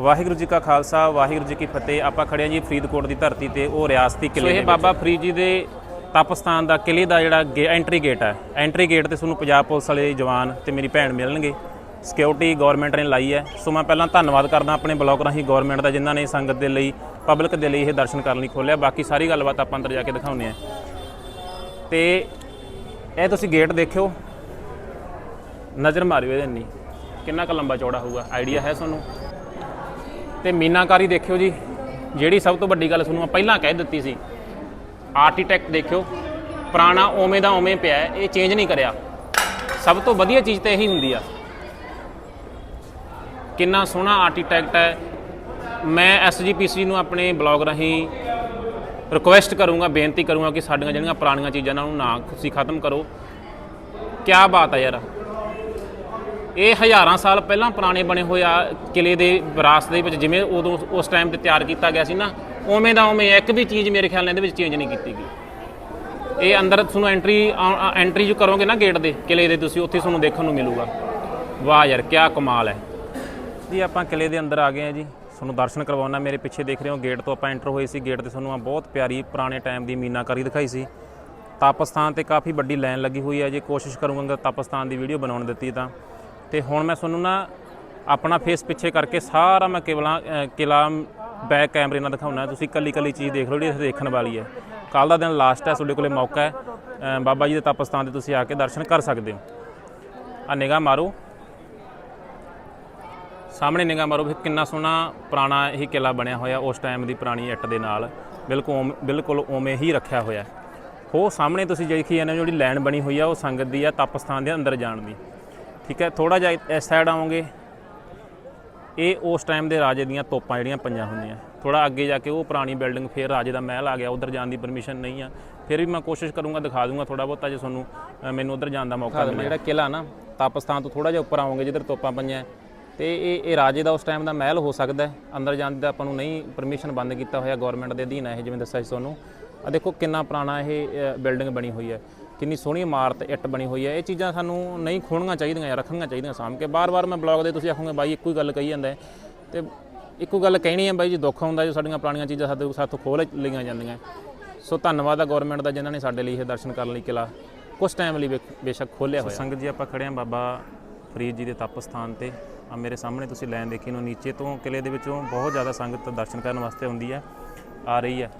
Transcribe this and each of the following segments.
ਵਾਹਿਗੁਰੂ ਜੀ ਕਾ ਖਾਲਸਾ ਵਾਹਿਗੁਰੂ ਜੀ ਕੀ ਫਤਿਹ। ਆਪਾਂ ਖੜੇ ਹਾਂ ਜੀ ਫਰੀਦਕੋਟ ਦੀ ਧਰਤੀ ਤੇ ਉਹ ਰਿਆਸਤੀ ਕਿਲੇ ਇਹ ਬਾਬਾ ਫਰੀਦ ਜੀ ਦੇ ਤਪਸਥਾਨ ਦਾ ਕਿਲੇ ਦਾ ਜਿਹੜਾ ਐਂਟਰੀ ਗੇਟ ਹੈ। ਐਂਟਰੀ ਗੇਟ ਤੇ ਤੁਹਾਨੂੰ ਪੰਜਾਬ ਪੁਲਿਸ ਵਾਲੇ ਜਵਾਨ ਤੇ ਮੇਰੀ ਭੈਣ ਮਿਲਣਗੇ। ਸਿਕਿਉਰਿਟੀ ਗਵਰਨਮੈਂਟ ਨੇ ਲਾਈ ਹੈ। ਸੋ ਮੈਂ ਪਹਿਲਾਂ ਧੰਨਵਾਦ ਕਰਦਾ ਆਪਣੇ ਬਲੌਗ ਰਾਹੀਂ ਗਵਰਨਮੈਂਟ ਦਾ ਜਿਨ੍ਹਾਂ ਨੇ ਸੰਗਤ ਦੇ ਲਈ ਪਬਲਿਕ ਦੇ ਲਈ ਇਹ ਦਰਸ਼ਨ ਕਰਨ ਲਈ ਖੋਲ੍ਹਿਆ। ਬਾਕੀ ਸਾਰੀ ਗੱਲਬਾਤ ਆਪਾਂ ਅੰਦਰ ਜਾ ਕੇ ਦਿਖਾਉਂਦੇ ਹਾਂ। ਤੇ ਇਹ ਤੁਸੀਂ ਗੇਟ ਦੇਖਿਓ। ਨਜ਼ਰ ਮਾਰਿਓ ਇਹਦੇ ਨਹੀਂ ਕਿੰਨਾ ਕੁ ਲੰਬਾ ਚੌੜਾ ਹੋਊਗਾ? ਆਈਡੀਆ ਹੈ ਤੁਹਾਨੂੰ? ਤੇ ਮੀਨਾਕਾਰੀ ਦੇਖਿਓ ਜੀ, ਜਿਹੜੀ ਸਭ ਤੋਂ ਵੱਡੀ ਗੱਲ ਤੁਹਾਨੂੰ ਮੈਂ ਪਹਿਲਾਂ ਕਹਿ ਦਿੱਤੀ ਸੀ। ਆਰਕੀਟੈਕਟ ਦੇਖਿਓ, ਪੁਰਾਣਾ ਓਵੇਂ ਦਾ ਓਵੇਂ ਪਿਆ ਇਹ ਚੇਂਜ ਨਹੀਂ ਕਰਿਆ। ਸਭ ਤੋਂ ਵਧੀਆ ਚੀਜ਼ ਤਾਂ ਇਹੀ ਹੁੰਦੀ ਆ। ਕਿੰਨਾ ਸੋਹਣਾ ਆਰਕੀਟੈਕਟ ਹੈ। ਮੈਂ ਐਸਜੀਪੀਸੀ ਨੂੰ ਆਪਣੇ ਬਲੌਗ ਰਾਹੀਂ ਰਿਕੁਐਸਟ ਕਰੂੰਗਾ, ਬੇਨਤੀ ਕਰੂੰਗਾ ਕਿ ਸਾਡੀਆਂ ਜਿਹੜੀਆਂ ਪੁਰਾਣੀਆਂ ਚੀਜ਼ਾਂ ਇਹਨਾਂ ਨੂੰ ਨਾ ਤੁਸੀਂ ਖਤਮ ਕਰੋ। ਕੀ ਬਾਤ ਹੈ ਯਾਰ। ਇਹ ਹਜ਼ਾਰਾਂ ਸਾਲ ਪਹਿਲਾਂ ਪੁਰਾਣੇ ਬਣੇ ਹੋਏ ਆ ਕਿਲੇ ਦੇ ਵਿਰਾਸਤ ਦੇ ਵਿੱਚ, ਜਿਵੇਂ ਉਦੋਂ ਉਸ ਟਾਈਮ ਤੇ ਤਿਆਰ ਕੀਤਾ ਗਿਆ ਸੀ ਨਾ, ਉਵੇਂ ਦਾ ਉਵੇਂ ਇੱਕ ਵੀ ਚੀਜ਼ ਮੇਰੇ ਖਿਆਲ ਨਾਲ ਇਹਦੇ ਵਿੱਚ ਚੇਂਜ ਨਹੀਂ ਕੀਤੀ ਗਈ। ਇਹ ਅੰਦਰ ਤੁਹਾਨੂੰ ਐਂਟਰੀ ਐਂਟਰੀ ਜੋ ਕਰੋਗੇ ਨਾ ਗੇਟ ਦੇ ਕਿਲੇ ਦੇ, ਤੁਸੀਂ ਉੱਥੇ ਤੁਹਾਨੂੰ ਦੇਖਣ ਨੂੰ ਮਿਲੂਗਾ। ਵਾਹ ਯਾਰ ਕੀ ਕਮਾਲ ਹੈ। ਜੀ, ਆਪਾਂ ਕਿਲੇ ਦੇ ਅੰਦਰ ਆ ਗਏ ਆ ਜੀ। ਤੁਹਾਨੂੰ ਦਰਸ਼ਨ ਕਰਵਾਉਣਾ, ਮੇਰੇ ਪਿੱਛੇ ਦੇਖ ਰਹੇ ਹੋ ਗੇਟ ਤੋਂ ਆਪਾਂ ਐਂਟਰ ਹੋਏ ਸੀ। ਗੇਟ ਤੇ ਤੁਹਾਨੂੰ ਆ ਬਹੁਤ ਪਿਆਰੀ ਪੁਰਾਣੇ ਟਾਈਮ ਦੀ ਮੀਨਾਕਾਰੀ ਦਿਖਾਈ ਸੀ। ਤਾਪਸਥਾਨ ਤੇ ਕਾਫੀ ਵੱਡੀ ਲਾਈਨ ਲੱਗੀ ਹੋਈ ਹੈ ਜੇ। ਕੋਸ਼ਿਸ਼ ਕਰੂੰਗਾ ਤਾਪਸਥਾਨ ਦੀ ਵੀਡੀਓ ਬਣਾਉਣ ਦਿੱਤੀ ਤਾਂ। ਤੇ ਹੁਣ ਮੈਂ ਤੁਹਾਨੂੰ ਨਾ ਆਪਣਾ ਫੇਸ ਪਿੱਛੇ ਕਰਕੇ ਸਾਰਾ ਮੈਂ ਕੇਵਲਾਂ ਅ, ਕਿਲਾ ਬੈਕ ਕੈਮਰੇ ਨਾਲ ਦਿਖਾਉਣਾ। ਤੁਸੀਂ ਕੱਲੀ ਕੱਲੀ ਚੀਜ਼ ਦੇਖ ਲਓ ਜਿਹੜੀ ਇੱਥੇ ਦੇਖਣ ਵਾਲੀ ਹੈ। ਕੱਲ ਦਾ ਦਿਨ ਲਾਸਟ ਹੈ ਤੁਹਾਡੇ ਕੋਲੇ ਮੌਕਾ ਹੈ। ਬਾਬਾ ਜੀ ਦੇ ਤਪਸਥਾਨ ਤੇ ਤੁਸੀਂ ਆ ਕੇ ਦਰਸ਼ਨ ਕਰ ਸਕਦੇ ਹੋ। ਆ ਨਿਗਾਹ ਮਾਰੋ। ਸਾਹਮਣੇ ਨਿਗਾਹ ਮਾਰੋ ਵੀ ਕਿੰਨਾ ਸੋਹਣਾ ਪੁਰਾਣਾ ਇਹ ਕਿਲਾ ਬਣਿਆ ਹੋਇਆ ਉਸ ਟਾਈਮ ਦੀ ਪੁਰਾਣੀ ਇੱਟ ਦੇ ਨਾਲ। ਬਿਲਕੁਲ ਉਵੇਂ- ਬਿਲਕੁਲ ਉਵੇਂ ਹੀ ਰੱਖਿਆ ਹੋਇਆ ਹੋ। ਸਾਹਮਣੇ ਤੁਸੀਂ ਦੇਖੀ ਜਾਂਦੇ ਹੋ ਜਿਹੜੀ ਲਾਈਨ ਬਣੀ ਹੋਈ ਆ ਉਹ ਸੰਗਤ ਦੀ ਆ ਤਪਸਥਾਨ ਦੇ ਅੰਦਰ ਜਾਣ ਦੀ। ਠੀਕ ਹੈ ਥੋੜਾ ਜਿਹਾ ਇਸ ਸਾਈਡ ਆਓਗੇ। ਇਹ ਉਸ ਟਾਈਮ ਦੇ ਰਾਜੇ ਦੀਆਂ ਤੋਪਾਂ ਜਿਹੜੀਆਂ ਪਈਆਂ ਹੁੰਦੀਆਂ। ਥੋੜਾ ਅੱਗੇ ਜਾ ਕੇ ਉਹ ਪੁਰਾਣੀ ਬਿਲਡਿੰਗ ਫਿਰ ਰਾਜੇ ਦਾ ਮਹਿਲ ਆ ਗਿਆ ਉਧਰ ਜਾਣ ਦੀ ਪਰਮਿਸ਼ਨ ਨਹੀਂ ਆ। ਫਿਰ ਵੀ ਮੈਂ ਕੋਸ਼ਿਸ਼ ਕਰੂੰਗਾ ਦਿਖਾ ਦੂੰਗਾ ਥੋੜਾ ਬਹੁਤਾ ਜੇ ਤੁਹਾਨੂੰ ਮੈਨੂੰ ਉਧਰ ਜਾਣ ਦਾ ਮੌਕਾ ਮਿਲੇ ਜਿਹੜਾ ਕਿਲਾ ਨਾ ਤਾਪਸਤਾਨ ਤੋਂ ਥੋੜਾ ਜਿਹਾ ਉੱਪਰ ਆਓਗੇ ਜਿੱਧਰ ਤੋਪਾਂ ਪਈਆਂ ਤੇ ਇਹ ਇਹ ਰਾਜੇ ਦਾ ਉਸ ਟਾਈਮ ਦਾ ਮਹਿਲ ਹੋ ਸਕਦਾ ਹੈ। ਅੰਦਰ ਜਾਣ ਦਾ ਆਪਾਂ ਨੂੰ ਨਹੀਂ ਪਰਮਿਸ਼ਨ ਬੰਦ ਕੀਤਾ ਹੋਇਆ ਗਵਰਨਮੈਂਟ ਦੇ ਅਧੀਨ ਹੈ ਇਹ ਜਿਵੇਂ ਦੱਸਿਆ ਸੀ ਤੁਹਾਨੂੰ। ਆ ਦੇਖੋ ਕਿੰਨਾ ਪੁਰਾਣਾ ਇਹ ਬਿਲਡਿੰਗ ਬਣੀ ਹੋਈ ਹੈ। ਕਿੰਨੀ ਸੋਹਣੀ ਇਮਾਰਤ ਇੱਟ ਬਣੀ ਹੋਈ ਹੈ। ਇਹ ਚੀਜ਼ਾਂ ਸਾਨੂੰ ਨਹੀਂ ਖੋਣੀਆਂ ਚਾਹੀਦੀਆਂ ਜਾਂ ਰੱਖਣੀਆਂ ਚਾਹੀਦੀਆਂ ਸਾਂਭ ਕੇ। ਬਾਰ-ਬਾਰ ਮੈਂ ਬਲੌਗ ਦੇ ਤੁਸੀਂ ਆਖੋਗੇ ਬਾਈ ਇੱਕੋ ਹੀ ਗੱਲ ਕਹੀ ਜਾਂਦਾ ਤੇ ਇੱਕੋ ਗੱਲ ਕਹਿਣੀ ਹੈ ਬਾਈ ਜੀ ਦੁੱਖ ਹੁੰਦਾ ਜੋ ਸਾਡੀਆਂ ਪੁਰਾਣੀਆਂ ਚੀਜ਼ਾਂ ਸਾਡੇ ਸਾਥੋਂ ਖੋਹ ਲਈਆਂ ਜਾਂਦੀਆਂ ਸੋ ਧੰਨਵਾਦ ਆ ਗਵਰਨਮੈਂਟ ਦਾ ਜਿਨ੍ਹਾਂ ਨੇ ਸਾਡੇ ਲਈ ਇਹ ਦਰਸ਼ਨ ਕਰਨ ਲਈ ਕਿਲਾ ਕੁਝ ਟਾਈਮ ਲਈ ਬੇਸ਼ੱਕ ਖੋਲਿਆ ਹੋਇਆ। ਸੰਗਤ ਜੀ ਆਪਾਂ ਖੜੇ ਹਾਂ ਬਾਬਾ ਫਰੀਦ ਜੀ ਦੇ ਤਪ ਸਥਾਨ ਤੇ। ਆ ਮੇਰੇ ਸਾਹਮਣੇ ਤੁਸੀਂ ਲਾਈਨ ਦੇਖੀ ਨੂੰ ਨੀਚੇ ਤੋਂ ਕਿਲੇ ਦੇ ਵਿੱਚੋਂ ਬਹੁਤ ਜ਼ਿਆਦਾ ਸੰਗਤ ਦਰਸ਼ਨ ਕਰਨ ਵਾਸਤੇ ਆਉਂਦੀ ਹੈ ਆ ਰਹੀ ਹੈ।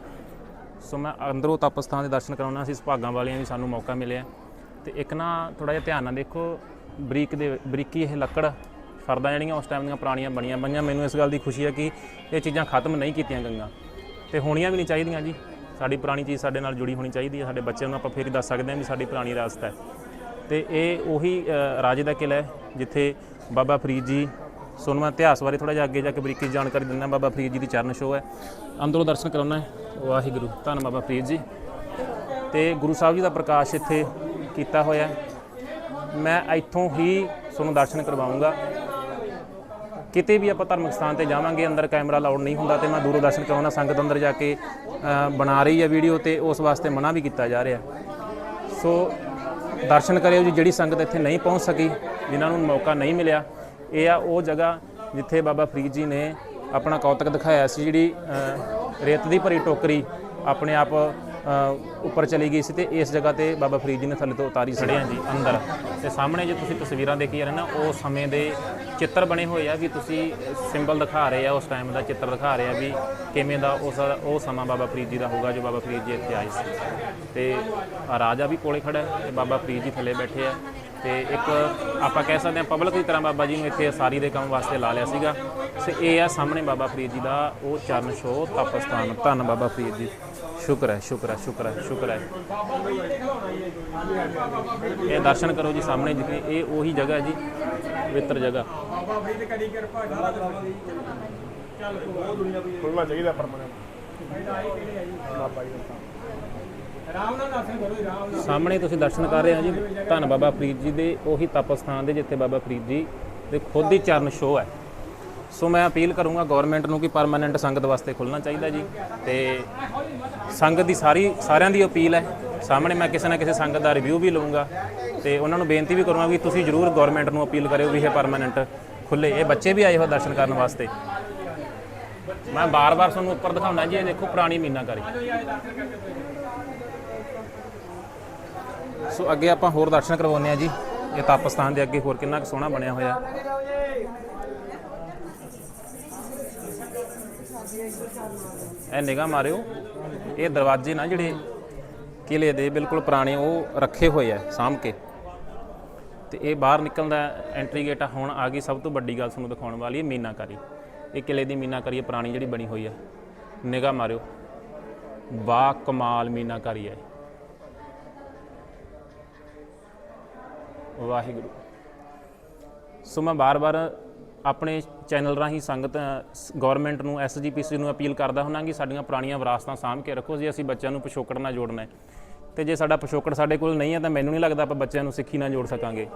ਸੋ ਮੈਂ ਅੰਦਰੋਂ ਤਪ ਸਥਾਨ ਦੇ ਦਰਸ਼ਨ ਕਰਾਉਣਾ ਸੀ, ਸੁਭਾਗਾਂ ਵਾਲਿਆਂ ਵੀ ਸਾਨੂੰ ਮੌਕਾ ਮਿਲਿਆ। ਤੇ ਇੱਕ ਨਾ ਥੋੜਾ ਜਿਹਾ ਧਿਆਨ ਨਾਲ ਦੇਖੋ, ਬਰੀਕ ਦੇ, ਬਰੀਕੀ ਇਹ ਲੱਕੜ, ਫਰਦਾਂ ਜਿਹੜੀਆਂ ਉਸ ਟਾਈਮ ਦੀਆਂ ਪੁਰਾਣੀਆਂ ਬਣੀਆਂ ਬਣੀਆਂ ਮੈਨੂੰ ਇਸ ਗੱਲ ਦੀ ਖੁਸ਼ੀ ਹੈ ਕਿ ਇਹ ਚੀਜ਼ਾਂ ਖਤਮ ਨਹੀਂ ਕੀਤੀਆਂ ਗਈਆਂ। ਤੇ ਹੋਣੀਆਂ ਵੀ ਨਹੀਂ ਚਾਹੀਦੀਆਂ ਜੀ। ਸਾਡੀ ਪੁਰਾਣੀ ਚੀਜ਼ ਸਾਡੇ ਨਾਲ ਜੁੜੀ ਹੋਣੀ ਚਾਹੀਦੀ ਹੈ, ਸਾਡੇ ਬੱਚਿਆਂ ਨੂੰ ਆਪਾਂ ਫੇਰ ਦੱਸ ਸਕਦੇ ਹਾਂ ਵੀ ਸਾਡੀ ਪੁਰਾਣੀ ਵਿਰਾਸਤ ਹੈ। ਤੇ ਇਹ ਉਹੀ ਰਾਜੇ ਦਾ ਕਿਲਾ ਹੈ, ਜਿੱਥੇ ਬਾਬਾ ਫਰੀਦ ਜੀ ਸੋਨੂੰ ਮੈਂ ਇਤਿਹਾਸ ਬਾਰੇ ਥੋੜਾ ਜਿਹਾ ਅੱਗੇ ਜਾ ਕੇ ਬਰੀਕੀ ਜਾਣਕਾਰੀ ਦਿੰਦਾ ਬਾਬਾ ਫਰੀਦ ਜੀ ਦੀ ਚਰਨ ਸ਼ੋਅ ਹੈ। ਅੰਦਰੋਂ ਦਰਸ਼ਨ ਕਰਾਉਣਾ ਹੈ। ਵਾਹਿਗੁਰੂ। ਧੰਨ ਬਾਬਾ ਫਰੀਦ ਜੀ। ਤੇ ਗੁਰੂ ਸਾਹਿਬ ਜੀ ਦਾ ਪ੍ਰਕਾਸ਼ ਇੱਥੇ ਕੀਤਾ ਹੋਇਆ ਮੈਂ ਇੱਥੋਂ ਹੀ ਤੁਹਾਨੂੰ ਦਰਸ਼ਨ ਕਰਵਾਉਂਗਾ। ਕਿਤੇ ਵੀ ਆਪਾਂ ਧਾਰਮਿਕ ਸਥਾਨ ਤੇ ਜਾਵਾਂਗੇ, ਅੰਦਰ ਕੈਮਰਾ ਲਾਉਡ ਨਹੀਂ ਹੁੰਦਾ ਤੇ ਮੈਂ ਦੂਰੋਂ ਦਰਸ਼ਨ ਕਰਾਉਣਾ ਸੰਗਤ ਅੰਦਰ ਜਾ ਕੇ ਬਣਾ ਰਹੀ ਹੈ ਵੀਡੀਓ ਤੇ, ਉਸ ਵਾਸਤੇ ਮਨਾ ਵੀ ਕੀਤਾ ਜਾ ਰਿਹਾ ਸੋ ਦਰਸ਼ਨ ਕਰਿਓ ਜੀ, ਜਿਹੜੀ ਸੰਗਤ ਇੱਥੇ ਨਹੀਂ ਪਹੁੰਚ ਸਕੀ, ਜਿਨ੍ਹਾਂ ਨੂੰ ਮੌਕਾ ਨਹੀਂ ਮਿਲਿਆ ਇਹ ਆ ਉਹ ਜਗ੍ਹਾ ਜਿੱਥੇ ਬਾਬਾ ਫਰੀਦ ਜੀ ਨੇ ਆਪਣਾ ਕੌਤਕ ਦਿਖਾਇਆ ਸੀ, ਜਿਹੜੀ ਰੇਤ ਦੀ ਭਰੀ ਟੋਕਰੀ ਆਪਣੇ ਆਪ ਉੱਪਰ ਚਲੀ ਗਈ ਸੀ ਤੇ ਇਸ ਜਗ੍ਹਾ ਤੇ ਬਾਬਾ ਫਰੀਦ ਜੀ ਨੇ ਥੱਲੇ ਤੋਂ ਉਤਾਰੀ ਸੀ। ਜੀ, ਅੰਦਰ। ਤੇ ਸਾਹਮਣੇ ਜੇ ਤੁਸੀਂ ਤਸਵੀਰਾਂ ਦੇਖੀ ਰਹੇ ਨਾ, ਉਹ ਸਮੇਂ ਦੇ ਚਿੱਤਰ ਬਣੇ ਹੋਏ ਆ ਵੀ ਤੁਸੀਂ ਸਿੰਬਲ ਦਿਖਾ ਰਹੇ ਆ, ਉਸ ਟਾਈਮ ਦਾ ਚਿੱਤਰ ਦਿਖਾ ਰਹੇ ਆ ਵੀ ਕਿਵੇਂ ਦਾ ਉਸ, ਉਹ ਸਮਾਂ ਬਾਬਾ ਫਰੀਦ ਜੀ ਦਾ ਹੋਊਗਾ ਜੋ ਬਾਬਾ ਫਰੀਦ ਜੀ ਇੱਥੇ ਆਏ ਸੀ। ਤੇ ਰਾਜਾ ਵੀ ਕੋਲੇ ਖੜਾ ਹੈ ਤੇ ਬਾਬਾ ਫਰੀਦ ਜੀ ਥੱਲੇ ਬੈਠੇ ਆ। ਤੇ ਇੱਕ ਆਪਾਂ ਕਹਿ ਸਕਦੇ ਹਾਂ ਪਬਲਿਕ ਦੀ ਤਰ੍ਹਾਂ ਬਾਬਾ ਜੀ ਨੂੰ ਇੱਥੇ ਸਾਰੀ ਦੇ ਕੰਮ ਵਾਸਤੇ ਲਾ ਲਿਆ ਸੀਗਾ। ਤੇ ਇਹ ਆ ਸਾਹਮਣੇ ਬਾਬਾ ਫਰੀਦ ਜੀ ਦਾ ਉਹ ਚਰਨ ਛੋਹ ਤਪਸਥਾਨ। ਧੰਨ ਬਾਬਾ ਫਰੀਦ ਜੀ। ਸ਼ੁਕਰ ਹੈ ਸ਼ੁਕਰ ਹੈ ਸ਼ੁਕਰ ਹੈ ਸ਼ੁਕਰ ਹੈ। ਇਹ ਦਰਸ਼ਨ ਕਰੋ ਜੀ ਸਾਹਮਣੇ ਜਿੱਥੇ ਇਹ ਉਹੀ ਜਗ੍ਹਾ ਹੈ ਜੀ ਪਵਿੱਤਰ ਜਗ੍ਹਾ। ਖੁੱਲਣਾ ਚਾਹੀਦਾ ਪਰਮਾਨੈਂਟ। ਬਾਬਾ ਜੀ ਦਾ ਸਾਹਮਣੇ ਤੁਸੀਂ ਦਰਸ਼ਨ ਕਰ ਰਹੇ ਹੋ ਜੀ। ਧੰਨ ਬਾਬਾ ਫਰੀਦ ਜੀ ਦੇ ਉਹੀ ਤਪਸਥਾਨ ਦੇ ਜਿੱਥੇ ਬਾਬਾ ਫਰੀਦ ਜੀ ਦੇ ਖੁਦ ਹੀ ਚਰਨ ਛੋਹ ਹੈ। ਸੋ ਮੈਂ ਅਪੀਲ ਕਰੂੰਗਾ ਗਵਰਨਮੈਂਟ ਨੂੰ ਕਿ ਪਰਮਾਨੈਂਟ ਸੰਗਤ ਵਾਸਤੇ ਖੁੱਲਣਾ ਚਾਹੀਦਾ ਜੀ। ਤੇ ਸੰਗਤ ਦੀ ਸਾਰੀ, ਸਾਰਿਆਂ ਦੀ ਅਪੀਲ ਹੈ। ਸਾਹਮਣੇ ਮੈਂ ਕਿਸੇ ਨਾ ਕਿਸੇ ਸੰਗਤ ਦਾ ਰਿਵਿਊ ਵੀ ਲਵਾਂਗਾ ਤੇ ਉਹਨਾਂ ਨੂੰ ਬੇਨਤੀ ਵੀ ਕਰੂੰਗਾ ਕਿ ਤੁਸੀਂ ਜਰੂਰ ਗਵਰਨਮੈਂਟ ਨੂੰ ਅਪੀਲ ਕਰਿਓ ਵੀ ਇਹ ਪਰਮਾਨੈਂਟ ਖੁੱਲੇ ਇਹ ਬੱਚੇ ਵੀ ਆਏ ਹੋ ਦਰਸ਼ਨ ਕਰਨ ਵਾਸਤੇ। ਮੈਂ ਬਾਰ-ਬਾਰ ਤੁਹਾਨੂੰ ਉੱਪਰ ਦਿਖਾਉਣਾ ਜੀ, ਇਹ ਦੇਖੋ ਪੁਰਾਣੀ ਮੀਨਾਕਾਰੀ। ਸੋ ਅੱਗੇ ਆਪਾਂ ਹੋਰ ਦਰਸ਼ਨ ਕਰਵਾਉਂਦੇ ਆ ਜੀ। ਇਹ ਤਾਪਸਥਾਨ ਦੇ ਅੱਗੇ ਹੋਰ ਕਿੰਨਾ ਕੁ ਸੋਹਣਾ ਬਣਿਆ ਹੋਇਆ। ਇਹ ਨਿਗਾਹ ਮਾਰਿਓ। ਇਹ ਦਰਵਾਜ਼ੇ ਨਾ ਜਿਹੜੇ ਕਿਲੇ ਦੇ ਬਿਲਕੁਲ ਪੁਰਾਣੇ, ਉਹ ਰੱਖੇ ਹੋਏ ਆ ਸਾਂਭ ਕੇ ਤੇ ਇਹ ਬਾਹਰ ਨਿਕਲਦਾ ਐਂਟਰੀ ਗੇਟ ਆ, ਹੁਣ ਆ ਗਈ ਸਭ ਤੋਂ ਵੱਡੀ ਗੱਲ ਤੁਹਾਨੂੰ ਦਿਖਾਉਣ ਵਾਲੀ ਹੈ, ਮੀਨਾਕਾਰੀ। ਇਹ ਕਿਲੇ ਦੀ ਮੀਨਾਕਾਰੀ ਪੁਰਾਣੀ ਜਿਹੜੀ ਬਣੀ ਹੋਈ ਆ। ਨਿਗਾਹ ਮਾਰਿਓ। ਬਾ ਕਮਾਲ ਮੀਨਾਕਾਰੀ ਹੈ ਵਾਹਿਗੁਰੂ। ਸੋ ਮੈਂ ਬਾਰ-ਬਾਰ ਆਪਣੇ ਚੈਨਲ ਰਾਹੀਂ ਸੰਗਤ, ਗਵਰਨਮੈਂਟ ਨੂੰ ਐਸਜੀਪੀਸੀ ਨੂੰ ਅਪੀਲ ਕਰਦਾ ਹੁੰਨਾ ਕਿ ਸਾਡੀਆਂ ਪੁਰਾਣੀਆਂ ਵਿਰਾਸਤਾਂ ਸਾਂਭ ਕੇ ਰੱਖੋ, ਜੇ ਅਸੀਂ ਬੱਚਿਆਂ ਨੂੰ ਪਿਛੋਕੜ ਨਾਲ ਜੋੜਨਾ ਹੈ। ਤੇ ਜੇ ਸਾਡਾ ਪਿਛੋਕੜ ਸਾਡੇ ਕੋਲ ਨਹੀਂ ਹੈ ਤਾਂ ਮੈਨੂੰ ਨਹੀਂ ਲੱਗਦਾ ਆਪਾਂ ਬੱਚਿਆਂ ਨੂੰ ਸਿੱਖੀ ਨਾਲ ਜੋੜ ਸਕਾਂਗੇ।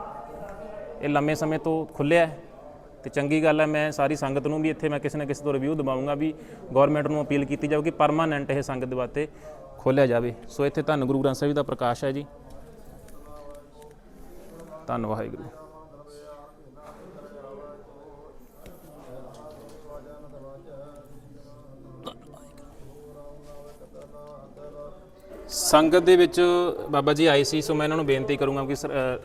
ਇਹ ਲੰਮੇ ਸਮੇਂ ਤੋਂ ਖੁੱਲਿਆ ਹੈ ਤੇ ਚੰਗੀ ਗੱਲ ਹੈ, ਮੈਂ ਸਾਰੀ ਸੰਗਤ ਨੂੰ ਵੀ ਇੱਥੇ ਮੈਂ ਕਿਸੇ ਨਾ ਕਿਸੇ ਤੋਂ ਰਿਵਿਊ ਦਵਾਉਂਗਾ ਵੀ ਗਵਰਨਮੈਂਟ ਨੂੰ ਅਪੀਲ ਕੀਤੀ ਜਾਊਗੀ ਪਰਮਾਨੈਂਟ ਇਹ ਸੰਗਤ ਦੇ ਵਾਸਤੇ ਖੋਲਿਆ ਜਾਵੇ। ਸੋ ਇੱਥੇ ਧੰਨ ਗੁਰੂ ਗ੍ਰੰਥ ਸਾਹਿਬ ਦਾ ਪ੍ਰਕਾਸ਼ ਹੈ ਜੀ। ਧੰਨ ਵਾਹਿਗੁਰੂ। ਸੰਗਤ ਦੇ ਵਿੱਚ ਬਾਬਾ ਜੀ ਆਏ ਸੀ, ਸੋ ਮੈਂ ਇਹਨਾਂ ਨੂੰ ਬੇਨਤੀ ਕਰੂੰਗਾ ਕਿ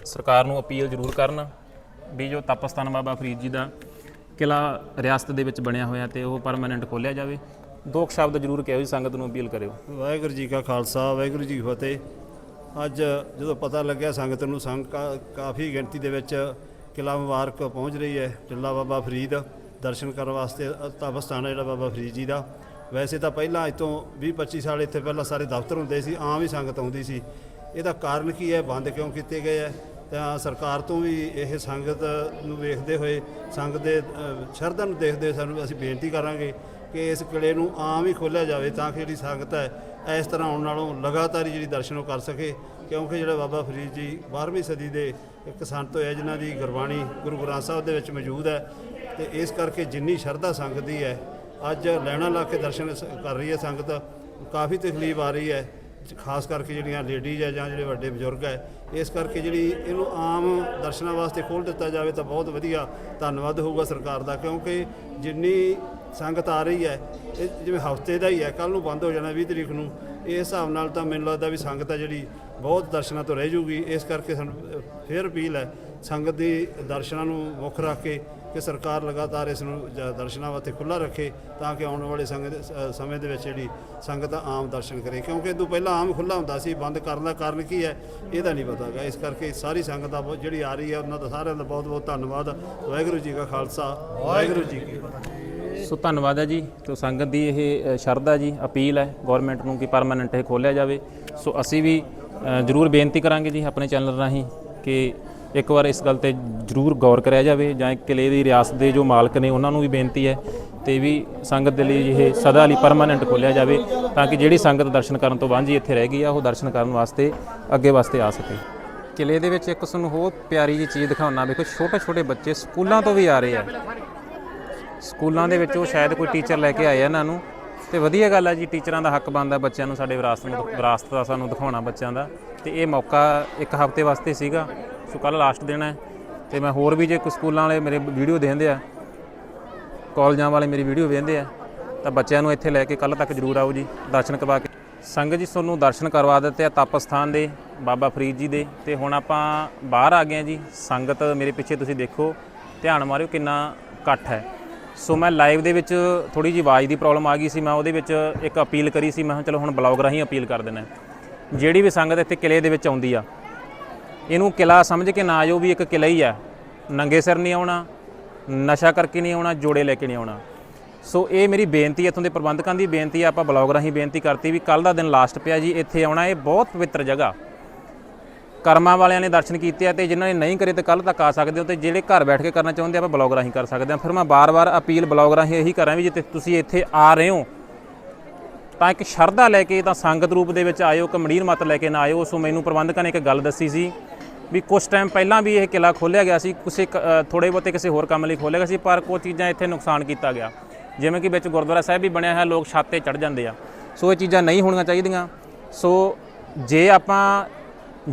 ਸਰਕਾਰ ਨੂੰ ਅਪੀਲ ਜ਼ਰੂਰ ਕਰਨ ਵੀ ਜੋ ਤਪਸਥਾਨ ਬਾਬਾ ਫਰੀਦ ਜੀ ਦਾ ਕਿਲਾ ਰਿਆਸਤ ਦੇ ਵਿੱਚ ਬਣਿਆ ਹੋਇਆ ਤੇ ਉਹ ਪਰਮਾਨੈਂਟ ਖੋਲਿਆ ਜਾਵੇ। ਦੋ ਸ਼ਬਦ ਜ਼ਰੂਰ ਕਿਹੋ ਜੀ ਸੰਗਤ ਨੂੰ ਅਪੀਲ ਕਰਿਓ। ਵਾਹਿਗੁਰੂ ਜੀ ਕਾ ਖਾਲਸਾ, ਵਾਹਿਗੁਰੂ ਜੀ ਕੀ ਫਤਿਹ। ਅੱਜ ਜਦੋਂ ਪਤਾ ਲੱਗਿਆ ਸੰਗਤ ਨੂੰ, ਸੰਗ ਕਾ- ਕਾਫੀ ਗਿਣਤੀ ਦੇ ਵਿੱਚ ਕਿਲਾ ਮੁਬਾਰਕ ਪਹੁੰਚ ਰਹੀ ਹੈ ਟਿੱਲਾ ਬਾਬਾ ਫਰੀਦ ਦਰਸ਼ਨ ਕਰਨ ਵਾਸਤੇ ਤਪ ਸਥਾਨ ਹੈ ਜਿਹੜਾ ਬਾਬਾ ਫਰੀਦ ਜੀ ਦਾ। ਵੈਸੇ ਤਾਂ ਪਹਿਲਾਂ ਅੱਜ ਤੋਂ 20 25 ਸਾਲ ਇੱਥੇ ਪਹਿਲਾਂ ਸਾਰੇ ਦਫ਼ਤਰ ਹੁੰਦੇ ਸੀ, ਆਮ ਹੀ ਸੰਗਤ ਆਉਂਦੀ ਸੀ। ਇਹਦਾ ਕਾਰਨ ਕੀ ਹੈ? ਬੰਦ ਕਿਉਂ ਕੀਤੇ ਗਏ ਹੈ? ਤਾਂ ਸਰਕਾਰ ਤੋਂ ਵੀ ਇਹ ਸੰਗਤ ਨੂੰ ਵੇਖਦੇ ਹੋਏ, ਸੰਗਤ ਦੇ ਸ਼ਰਧਾ ਨੂੰ ਦੇਖਦੇ ਹੋਏ ਸਾਨੂੰ ਅਸੀਂ ਬੇਨਤੀ ਕਰਾਂਗੇ ਕਿ ਇਸ ਕਿਲੇ ਨੂੰ ਆਮ ਹੀ ਖੋਲ੍ਹਿਆ ਜਾਵੇ ਤਾਂ ਕਿ ਜਿਹੜੀ ਸੰਗਤ ਹੈ, ਇਸ ਤਰ੍ਹਾਂ ਆਉਣ ਨਾਲੋਂ ਲਗਾਤਾਰ ਹੀ ਜਿਹੜੀ ਦਰਸ਼ਨ ਉਹ ਕਰ ਸਕੇ। ਕਿਉਂਕਿ ਜਿਹੜਾ ਬਾਬਾ ਫਰੀਦ ਜੀ 12ਵੀਂ ਸਦੀ ਦੇ ਇੱਕ ਸੰਤ ਹੋਏ ਜਿਨ੍ਹਾਂ ਦੀ ਗੁਰਬਾਣੀ ਗੁਰੂ ਗ੍ਰੰਥ ਸਾਹਿਬ ਦੇ ਵਿੱਚ ਮੌਜੂਦ ਹੈ, ਤੇ ਇਸ ਕਰਕੇ ਜਿੰਨੀ ਸ਼ਰਧਾ ਸੰਗਤ ਦੀ ਹੈ, ਅੱਜ ਲੈਣਾ ਲਾ ਕੇ ਦਰਸ਼ਨ ਸ- ਕਰ ਰਹੀ ਹੈ ਸੰਗਤ, ਕਾਫੀ ਤਕਲੀਫ ਆ ਰਹੀ ਹੈ। ਖਾਸ ਕਰਕੇ ਜਿਹੜੀਆਂ ਲੇਡੀਜ਼ ਹੈ ਜਾਂ ਜਿਹੜੇ ਵੱਡੇ ਬਜ਼ੁਰਗ ਹੈ ਇਸ ਕਰਕੇ ਜਿਹੜੀ ਇਹਨੂੰ ਆਮ ਦਰਸ਼ਨਾਂ ਵਾਸਤੇ ਖੋਲ੍ਹ ਦਿੱਤਾ ਜਾਵੇ ਤਾਂ ਬਹੁਤ ਵਧੀਆ ਧੰਨਵਾਦ ਹੋਊਗਾ ਸਰਕਾਰ ਦਾ ਕਿਉਂਕਿ ਜਿੰਨੀ ਸੰਗਤ ਆ ਰਹੀ ਹੈ ਇਹ ਜਿਵੇਂ ਹਫ਼ਤੇ ਦਾ ਹੀ ਹੈ ਕੱਲ ਨੂੰ ਬੰਦ ਹੋ ਜਾਣਾ 20 ਤਰੀਕ ਨੂੰ ਇਸ ਹਿਸਾਬ ਨਾਲ ਤਾਂ ਮੈਨੂੰ ਲੱਗਦਾ ਵੀ ਸੰਗਤ ਹੈ ਜਿਹੜੀ ਬਹੁਤ ਦਰਸ਼ਨਾਂ ਤੋਂ ਰਹਿ ਜੂਗੀ ਇਸ ਕਰਕੇ ਸਾਨੂੰ ਅ, ਫੇਰ ਅਪੀਲ ਹੈ ਸੰਗਤ ਦੀ ਦਰਸ਼ਨਾਂ ਨੂੰ ਮੁੱਖ ਰੱਖ ਕੇ ਕਿ ਸਰਕਾਰ ਲਗਾਤਾਰ ਇਸ ਨੂੰ ਦਰਸ਼ਨਾਂ ਵਾਸਤੇ ਖੁੱਲਾ ਰੱਖੇ ਤਾਂ ਕਿ ਆਉਣ ਵਾਲੇ ਸੰਗਤ ਅ, ਸਮੇਂ ਦੇ ਵਿੱਚ ਜਿਹੜੀ ਸੰਗਤ ਆਮ ਦਰਸ਼ਨ ਕਰੇ। ਕਿਉਂਕਿ ਇਹ ਤੋਂ ਪਹਿਲਾਂ ਆਮ ਖੁੱਲਾ ਹੁੰਦਾ ਸੀ ਬੰਦ ਕਰਨ ਦਾ ਕਾਰਨ ਕੀ ਹੈ ਇਹਦਾ ਨਹੀਂ ਪਤਾਗਾ ਇਸ ਕਰਕੇ ਸਾਰੀ ਸੰਗਤ ਦਾ ਜਿਹੜੀ ਆ ਰਹੀ ਹੈ ਉਹਨਾਂ ਦਾ ਸਾਰਿਆਂ ਦਾ ਬਹੁਤ ਬਹੁਤ ਧੰਨਵਾਦ। ਵਾਹਿਗੁਰੂ ਜੀ ਕਾ ਖਾਲਸਾ ਵਾਹਿਗੁਰੂ ਜੀ ਕੀ ਫਤਿਹ। ਸੋ ਧੰਨਵਾਦ ਹੈ ਜੀ ਤੋਂ ਸੰਗਤ ਦੀ ਇਹ ਸ਼ਰਧਾ ਜੀ ਅਪੀਲ ਹੈ ਗਵਰਨਮੈਂਟ ਨੂੰ ਕਿ ਪਰਮਾਨੈਂਟ ਇਹ ਖੋਲਿਆ ਜਾਵੇ। ਸੋ ਅਸੀਂ ਵੀ ਜ਼ਰੂਰ ਬੇਨਤੀ ਕਰਾਂਗੇ ਜੀ ਆਪਣੇ ਚੈਨਲ ਰਾਹੀਂ ਕਿ ਇੱਕ ਵਾਰ ਇਸ ਗੱਲ ਤੇ ਜ਼ਰੂਰ ਗੌਰ ਕਰਿਆ ਜਾਵੇ ਜਾਂ ਇਹ ਕਿਲੇ ਦੀ ਰਿਆਸਤ ਦੇ ਜੋ ਮਾਲਕ ਨੇ ਉਹਨਾਂ ਨੂੰ ਵੀ ਬੇਨਤੀ ਹੈ ਤੇ ਵੀ ਸੰਗਤ ਦੇ ਲਈ ਇਹ ਸਦਾ ਲਈ ਪਰਮਾਨੈਂਟ ਖੋਲਿਆ ਜਾਵੇ ਤਾਂ ਕਿ ਜਿਹੜੀ ਸੰਗਤ ਦਰਸ਼ਨ ਕਰਨ ਤੋਂ ਵਾਂਝੀ ਇੱਥੇ ਰਹਿ ਗਈ ਆ, ਉਹ ਦਰਸ਼ਨ ਕਰਨ ਵਾਸਤੇ, ਅੱਗੇ ਵਾਸਤੇ ਆ ਸਕੇ। ਕਿਲੇ ਦੇ ਵਿੱਚ ਇੱਕ ਤੁਹਾਨੂੰ ਹੋਰ ਪਿਆਰੀ ਜੀ ਚੀਜ਼ ਦਿਖਾਉਣਾ ਵੇਖੋ ਛੋਟੇ ਛੋਟੇ ਬੱਚੇ ਸਕੂਲਾਂ ਤੋਂ ਵੀ ਆ ਰਹੇ ਆ। ਸਕੂਲਾਂ ਦੇ ਵਿੱਚ ਉਹ ਸ਼ਾਇਦ ਕੋਈ ਟੀਚਰ ਲੈ ਕੇ ਆਏ ਆ ਇਹਨਾਂ ਨੂੰ। ਤੇ ਵਧੀਆ ਗੱਲ ਆ ਜੀ ਟੀਚਰਾਂ ਦਾ ਹੱਕ ਬਣਦਾ ਬੱਚਿਆਂ ਨੂੰ ਸਾਡੇ ਵਿਰਾਸਤ ਨੂੰ ਵਿਰਾਸਤ ਦਾ ਸਾਨੂੰ ਦਿਖਾਉਣਾ ਬੱਚਿਆਂ ਦਾ। ਤੇ ਇਹ ਮੌਕਾ ਇੱਕ ਹਫ਼ਤੇ ਵਾਸਤੇ ਸੀਗਾ। ਸੋ ਕੱਲ ਲਾਸਟ ਦਿਨ ਹੈ ਤੇ ਮੈਂ ਹੋਰ ਵੀ ਜੇ ਕੋਈ ਸਕੂਲਾਂ ਵਾਲੇ ਮੇਰੇ ਵੀਡੀਓ ਦੇਖਦੇ ਆ ਕਾਲਜਾਂ ਵਾਲੇ ਮੇਰੀ ਵੀਡੀਓ ਵੇਖਦੇ ਆ, ਤਾਂ ਬੱਚਿਆਂ ਨੂੰ ਇੱਥੇ ਲੈ ਕੇ ਕੱਲ ਤੱਕ ਜ਼ਰੂਰ ਆਓ ਜੀ, ਦਰਸ਼ਨ ਕਰਵਾ ਕੇ। ਸੰਗਤ ਜੀ ਤੁਹਾਨੂੰ ਦਰਸ਼ਨ ਕਰਵਾ ਦਿੱਤੇ ਆ ਤਪਸਥਾਨ ਦੇ, ਬਾਬਾ ਫਰੀਦ ਜੀ ਦੇ, ਤੇ ਹੁਣ ਆਪਾਂ ਬਾਹਰ ਆ ਗਏ ਆ ਜੀ, ਸੰਗਤ ਮੇਰੇ ਪਿੱਛੇ ਤੁਸੀਂ ਦੇਖੋ, ਧਿਆਨ ਮਾਰਿਓ ਕਿੰਨਾ ਇਕੱਠ ਹੈ। ਸੋ ਮੈਂ ਲਾਈਵ ਦੇ ਵਿੱਚ ਥੋੜੀ ਜਿਹੀ ਆਵਾਜ਼ ਦੀ ਪ੍ਰੋਬਲਮ ਆ ਗਈ ਸੀ, ਮੈਂ ਉਹਦੇ ਵਿੱਚ ਇੱਕ ਅਪੀਲ ਕਰੀ ਸੀ, ਮੈਂ ਕਿਹਾ ਚਲੋ ਹੁਣ ਬਲੌਗ ਰਾਹੀਂ ਅਪੀਲ ਕਰ ਦੇਣਾ ਜਿਹੜੀ ਵੀ ਸੰਗਤ ਇੱਥੇ ਕਿਲੇ ਦੇ ਵਿੱਚ ਆਉਂਦੀ ਆ ਇਹਨੂੰ ਕਿਲਾ ਸਮਝ ਕੇ ਨਾ ਆਇਓ ਵੀ ਇੱਕ ਕਿਲਾ ਹੀ ਆ। ਨੰਗੇ ਸਿਰ ਨਹੀਂ ਆਉਣਾ, ਨਸ਼ਾ ਕਰਕੇ ਨਹੀਂ ਆਉਣਾ, ਜੋੜੇ ਲੈ ਕੇ ਨਹੀਂ ਆਉਣਾ। ਸੋ ਇਹ ਮੇਰੀ ਬੇਨਤੀ, ਇੱਥੋਂ ਦੇ ਪ੍ਰਬੰਧਕਾਂ ਦੀ ਬੇਨਤੀ ਹੈ ਆਪਾਂ ਬਲੌਗ ਰਾਹੀਂ ਬੇਨਤੀ ਕਰਤੀ ਵੀ ਕੱਲ ਦਾ ਦਿਨ ਲਾਸਟ ਪਿਆ ਜੀ, ਇੱਥੇ ਆਉਣਾ ਇਹ ਬਹੁਤ ਪਵਿੱਤਰ ਜਗ੍ਹਾ। ਕਰਮਾਂ ਵਾਲਿਆਂ ਨੇ ਦਰਸ਼ਨ ਕੀਤੇ ਆ ਤੇ ਜਿਨ੍ਹਾਂ ਨੇ ਨਹੀਂ ਕਰੇ ਤੇ ਕੱਲ ਤੱਕ ਆ ਸਕਦੇ ਹੋ ਤੇ ਜਿਹੜੇ ਘਰ ਬੈਠ ਕੇ ਕਰਨਾ ਚਾਹੁੰਦੇ ਆਪਾਂ ਬਲੌਗ ਰਾਹੀਂ ਕਰ ਸਕਦੇ ਆ। ਫਿਰ ਮੈਂ ਬਾਰ-ਬਾਰ ਅਪੀਲ ਬਲੌਗ ਰਾਹੀਂ ਇਹੀ ਕਰਾਂ ਵੀ ਜੇ ਤੁਸੀਂ ਇੱਥੇ ਆ ਰਹੇ ਹੋ, ਤਾਂ ਇੱਕ ਸ਼ਰਧਾ ਲੈ ਕੇ, ਤਾਂ ਸੰਗਤ ਰੂਪ ਦੇ ਵਿੱਚ ਆਇਓ ਕਮੜੀਰ ਮਤ ਲੈ ਕੇ ਨਾ ਆਇਓ। ਸੋ ਮੈਨੂੰ ਪ੍ਰਬੰਧਕਾਂ ਨੇ ਇੱਕ ਗੱਲ ਦੱਸੀ ਸੀ ਵੀ ਕੁਝ ਟਾਈਮ ਪਹਿਲਾਂ ਵੀ ਇਹ ਕਿਲਾ ਖੋਲ੍ਹਿਆ ਗਿਆ ਸੀ, ਕਿਸੇ ਥੋੜੇ ਬਹੁਤੇ ਕਿਸੇ ਹੋਰ ਕੰਮ ਲਈ ਖੋਲ੍ਹਿਆ ਗਿਆ ਸੀ, ਪਰ ਕੁਝ ਚੀਜ਼ਾਂ ਇੱਥੇ ਨੁਕਸਾਨ ਕੀਤਾ ਗਿਆ। ਜਿਵੇਂ ਕਿ ਵਿੱਚ ਗੁਰਦੁਆਰਾ ਸਾਹਿਬ ਵੀ ਬਣਿਆ ਹੈ ਲੋਕ ਛੱਤ ਤੇ ਚੜ ਜਾਂਦੇ ਆ। ਸੋ ਇਹ ਚੀਜ਼ਾਂ ਨਹੀਂ ਹੋਣੀਆਂ ਚਾਹੀਦੀਆਂ। ਸੋ ਜੇ ਆਪਾਂ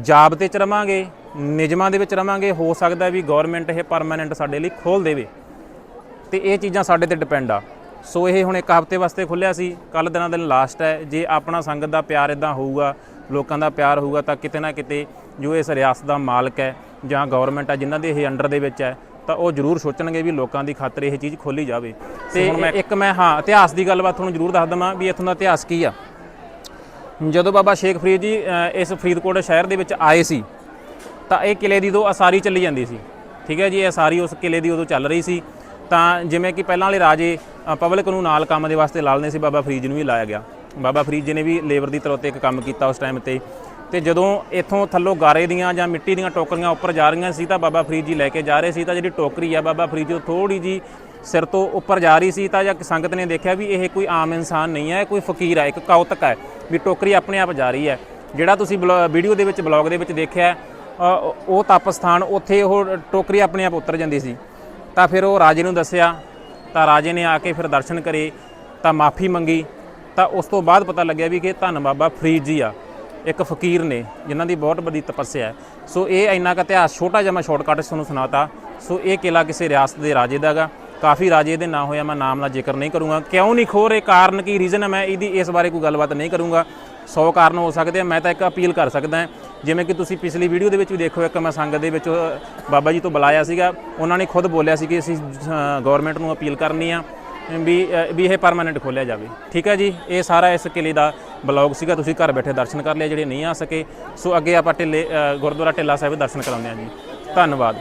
ਜਾਬਤੇ ਚ ਰਵਾਂਗੇ, ਨਿਯਮਾਂ ਦੇ ਵਿੱਚ ਰਵਾਂਗੇ, ਹੋ ਸਕਦਾ ਵੀ ਗਵਰਨਮੈਂਟ ਇਹ ਪਰਮਾਨੈਂਟ ਸਾਡੇ ਲਈ ਖੋਲ ਦੇਵੇ। ਤੇ ਇਹ ਚੀਜ਼ਾਂ ਸਾਡੇ ਤੇ ਡਿਪੈਂਡ ਆ। ਸੋ ਇਹ ਹੁਣ ਇੱਕ ਹਫ਼ਤੇ ਵਾਸਤੇ ਖੁੱਲਿਆ ਸੀ ਕੱਲ ਦਿਨਾਂ ਦਿਨ ਲਾਸਟ ਹੈ। ਜੇ ਆਪਣਾ ਸੰਗਤ ਦਾ ਪਿਆਰ ਇਦਾਂ ਹੋਊਗਾ ਲੋਕਾਂ ਦਾ ਪਿਆਰ ਹੋਊਗਾ ਤਾਂ ਕਿਤੇ ਨਾ ਕਿਤੇ ਜੋ ਇਸ ਰਿਆਸਤ ਦਾ ਮਾਲਕ ਹੈ ਜਾਂ ਗਵਰਨਮੈਂਟ ਹੈ ਜਿਨ੍ਹਾਂ ਦੇ ਇਹ ਅੰਡਰ ਦੇ ਵਿੱਚ ਹੈ ਤਾਂ ਉਹ ਜ਼ਰੂਰ ਸੋਚਣਗੇ ਵੀ ਲੋਕਾਂ ਦੀ ਖਾਤਰ ਇਹ ਚੀਜ਼ ਖੋਲੀ ਜਾਵੇ। ਤੇ ਇੱਕ ਮੈਂ ਹਾਂ ਇਤਿਹਾਸ ਦੀ ਗੱਲਬਾਤ ਤੁਹਾਨੂੰ ਜ਼ਰੂਰ ਦੱਸ ਦਵਾਂ ਵੀ ਇੱਥੋਂ ਦਾ ਇਤਿਹਾਸ ਕੀ ਆ। ਜਦੋਂ ਬਾਬਾ ਸ਼ੇਖ ਫਰੀਦ ਜੀ ਇਸ ਫਰੀਦਕੋਟ ਸ਼ਹਿਰ ਦੇ ਵਿੱਚ ਆਏ ਸੀ ਤਾਂ ਇਹ ਕਿਲੇ ਦੀ ਦੋ ਅਸਾਰੀ ਚੱਲੀ ਜਾਂਦੀ ਸੀ। ਠੀਕ ਹੈ ਜੀ ਇਹ ਅਸਾਰੀ ਉਸ ਕਿਲੇ ਦੀ ਉਦੋਂ ਚੱਲ ਰਹੀ ਸੀ। ਤਾਂ ਜਿਵੇਂ ਕਿ ਪਹਿਲਾਂ ਵਾਲੇ ਰਾਜੇ ਪਬਲਿਕ ਨੂੰ ਨਾਲ ਕੰਮ ਦੇ ਵਾਸਤੇ ਲਾਲਨੇ ਸੀ ਬਾਬਾ ਫਰੀਦ ਜੀ ਨੂੰ ਵੀ ਲਾਇਆ ਗਿਆ। ਬਾਬਾ ਫਰੀਦ ਜੀ ਨੇ ਵੀ ਲੇਬਰ ਦੀ ਤਰ੍ਹਾਂ ਤੇ ਇੱਕ ਕੰਮ ਕੀਤਾ ਉਸ ਟਾਈਮ ਤੇ। ਤੇ ਜਦੋਂ ਇੱਥੋਂ ਥੱਲੋਂ ਗਾਰੇ ਦੀਆਂ ਜਾਂ ਮਿੱਟੀ ਦੀਆਂ ਟੋਕਰੀਆਂ ਉੱਪਰ ਜਾ ਰਹੀਆਂ ਸੀ ਤਾਂ ਬਾਬਾ ਫਰੀਦ ਜੀ ਲੈ ਕੇ ਜਾ ਰਹੇ ਸੀ ਤਾਂ ਜਿਹੜੀ ਟੋਕਰੀ ਆ ਬਾਬਾ ਫਰੀਦ ਜੀ ਥੋੜੀ ਜੀ ਸਿਰ ਤੋਂ ਉੱਪਰ ਜਾ ਰਹੀ ਸੀ ਤਾਂ ਜਾਂ ਸੰਗਤ ਨੇ ਦੇਖਿਆ ਵੀ ਇਹ ਕੋਈ ਆਮ ਇਨਸਾਨ ਨਹੀਂ ਹੈ, ਕੋਈ ਫਕੀਰ ਹੈ, ਇੱਕ ਕੌਤਕ ਹੈ ਵੀ ਟੋਕਰੀ ਆਪਣੇ ਆਪ ਜਾ ਰਹੀ ਹੈ। ਜਿਹੜਾ ਤੁਸੀਂ ਵੀਡੀਓ ਦੇ ਵਿੱਚ, ਬਲੌਗ ਦੇ ਵਿੱਚ ਦੇਖਿਆ ਉਹ ਤਪ ਸਥਾਨ ਉੱਥੇ ਉਹ ਟੋਕਰੀ ਆਪਣੇ ਆਪ ਉਤਰ ਜਾਂਦੀ ਸੀ। ਤਾਂ ਫਿਰ ਉਹ ਰਾਜੇ ਨੂੰ ਦੱਸਿਆ, ਤਾਂ ਰਾਜੇ ਨੇ ਆ ਕੇ ਫਿਰ ਦਰਸ਼ਨ ਕਰੇ, ਤਾਂ ਮਾਫੀ ਮੰਗੀ ਤਾਂ ਉਸ ਤੋਂ ਬਾਅਦ ਪਤਾ ਲੱਗਿਆ ਵੀ ਕਿ ਧੰਨ ਬਾਬਾ ਫਰੀਦ ਜੀ ਆ, ਇੱਕ ਫਕੀਰ ਨੇ, ਜਿਨ੍ਹਾਂ ਦੀ ਬਹੁਤ ਵੱਡੀ ਤਪੱਸਿਆ ਹੈ। ਸੋ ਇਹ ਇੰਨਾ ਕੁ ਇਤਿਹਾਸ ਛੋਟਾ ਜਿਹਾ ਮੈਂ ਸ਼ਾਰਟਕਟ ਤੁਹਾਨੂੰ ਸੁਣਾਤਾ। ਸੋ ਇਹ ਕਿਲਾ ਕਿਸੇ ਰਿਆਸਤ ਦੇ ਰਾਜੇ ਦਾ ਗਾ। ਕਾਫੀ ਰਾਜੇ ਦੇ ਨਾਂ ਹੋਇਆ, ਮੈਂ ਨਾਮ ਦਾ ਜ਼ਿਕਰ ਨਹੀਂ ਕਰੂੰਗਾ। ਕਿਉਂ ਨਹੀਂ ਖੋ ਰਹੇ? ਕਾਰਨ ਕੀ? ਰੀਜ਼ਨ ਹੈ, ਮੈਂ ਇਹਦੀ ਇਸ ਬਾਰੇ ਕੋਈ ਗੱਲਬਾਤ ਨਹੀਂ ਕਰੂੰਗਾ। 100 ਕਾਰਨ ਹੋ ਸਕਦੇ ਆ, ਮੈਂ ਤਾਂ ਇੱਕ ਅਪੀਲ ਕਰ ਸਕਦਾ ਜਿਵੇਂ ਕਿ ਤੁਸੀਂ ਪਿਛਲੀ ਵੀਡੀਓ ਦੇ ਵਿੱਚ ਵੀ ਦੇਖੋ, ਇੱਕ ਮੈਂ ਸੰਗਤ ਦੇ ਵਿੱਚ, ਬਾਬਾ ਜੀ ਤੋਂ ਬੁਲਾਇਆ ਸੀਗਾ। ਉਹਨਾਂ ਨੇ ਖੁਦ ਬੋਲਿਆ ਸੀ ਕਿ ਅਸੀਂ ਗਵਰਨਮੈਂਟ ਨੂੰ ਅਪੀਲ ਕਰਨੀ ਆ। ਵੀ ਵੀ ਇਹ ਪਰਮਾਨੈਂਟ ਖੋਲਿਆ ਜਾਵੇ। ਠੀਕ ਹੈ ਜੀ? ਇਹ ਸਾਰਾ ਇਸ ਕਿਲੇ ਦਾ ਬਲੌਗ ਸੀਗਾ। ਤੁਸੀਂ ਘਰ ਬੈਠੇ ਦਰਸ਼ਨ ਕਰ ਲਿਆ। ਜਿਹੜੇ ਨਹੀਂ ਆ ਸਕੇ, ਸੋ ਅੱਗੇ ਆਪਾਂ ਢਿੱਲੇ ਗੁਰਦੁਆਰਾ ਢਿੱਲਾ ਸਾਹਿਬ ਦਰਸ਼ਨ ਕਰਾਉਂਦੇ ਹਾਂ ਜੀ। ਧੰਨਵਾਦ।